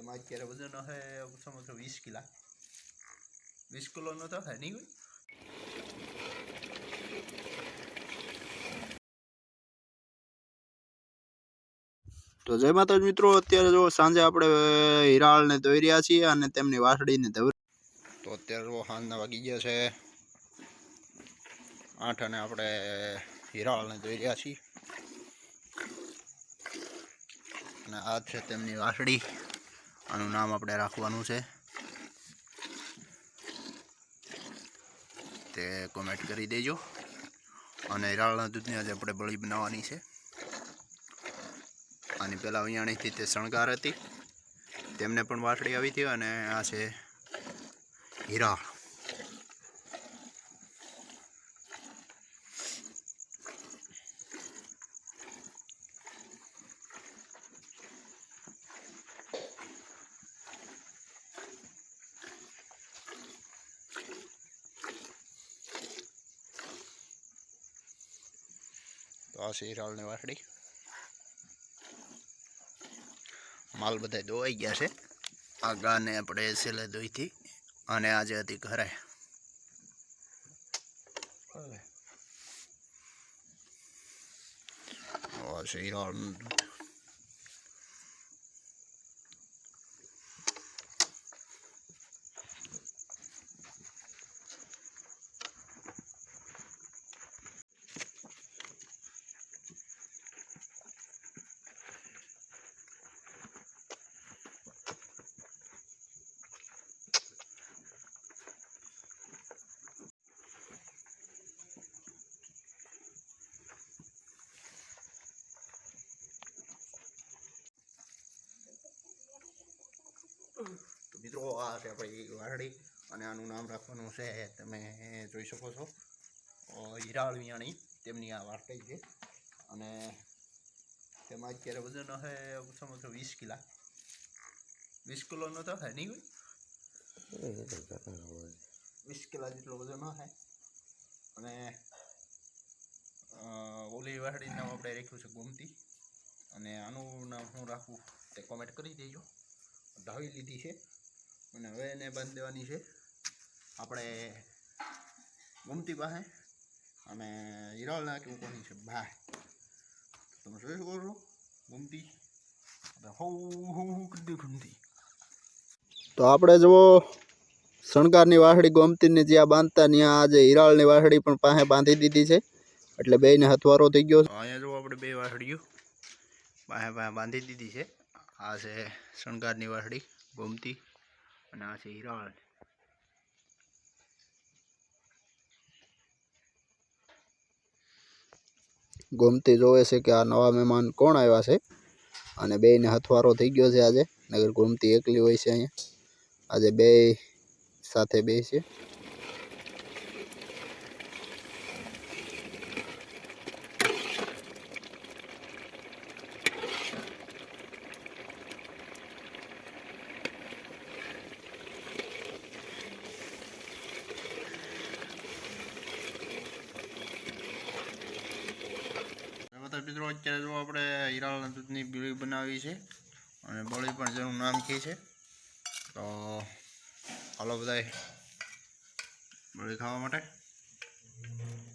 તેમાં અત્યારે વજન હશે ઓછામાં ઓછો વીસ કિલા. વીસ કિલોનો તો હે નહીં તો જય માતાજી મિત્રો અત્યારે જો સાંજે આપણે હિરાળને ધોઈ રહ્યા છીએ અને તેમની વાસળીને ધોઈ તો અત્યારે જો સાંજના વાગી ગયા છે. આઠ અને આપણે હિરાળને ધોઈ રહ્યા છીએ. અને આ છે તેમની વાસળી આનું નામ આપણે રાખવાનું છે. તે કોમેન્ટ કરી દેજો. અને હિરાળના દૂધની આજે આપણે બળી બનાવવાની છે. આની પહેલાં અહીંયાણીથી તે શણગાર હતી. તેમને પણ વાટડી આવી હતી અને આ છે હિરાળ તો આ છે હિરાળની વાસળી. માલ બધા ધોવાઈ ગયા છે. આ ગાને આપણે છેલ્લે ધોઈથી અને આજે હતી ઘરે છે હિરાળનું તો મિત્રો આ છે આપણી વારડી અને આનું નામ રાખવાનું છે તમે જોઈ શકો છો. અ, હિરાળ વિયાણી તેમની આ વાર્તા છે. અને તેમાં અત્યારે વજન હશે ઓછામાં ઓછું વીસ કિલા. વીસ કિલોનો તો હે નહીં હોય વીસ કિલા જેટલો વજન હશે અને ઓલી વારડીનું નામ આપણે રાખ્યું છે ગોમતી. અને આનું નામ હું રાખું તે કોમેન્ટ કરી દેજો. ધાવી લીધી છે અને હવે એને બાંધી દેવાની છે. આપણે ગમતી પાસે અને હિરાળના કેવું મૂકવાની છે બહાર. તમે જોઈ શકો છો, ગમતી. તો આપણે જુઓ, શણગારની વાસળી ગોમતીને જ્યાં બાંધતા ત્યાં આજે હિરાળની વાસળી પણ પાસે બાંધી દીધી છે. એટલે બેને હથવારો થઈ ગયો અહીંયા જો આપણે બે વાસળીઓ પાસે પાસે બાંધી દીધી છે. આ છે શણગારની વાસડી ગોમતી અને આ છે હિરાળ. ગોમતી જોવે છે કે આ નવા મહેમાન કોણ આવ્યા છે? અને બેયને હથવારો થઈ ગયો છે આજે, નગર ગોમતી એકલી હોય છે અહીંયા. આજે બે સાથે બે છે બધા મિત્રો, અત્યારે જો આપણે હિરાળના દૂધની બીડી બનાવી છે અને બળી પણ જેનું નામ કહે છે. તો હાલો બધાય, બળી ખાવા માટે.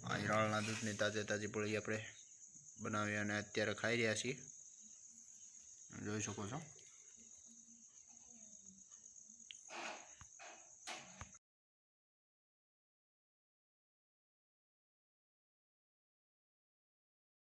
આ હિરાળના દૂધની તાજે તાજી બળી આપણે બનાવી અને અત્યારે ખાઈ રહ્યા છીએ. જોઈ શકો છો.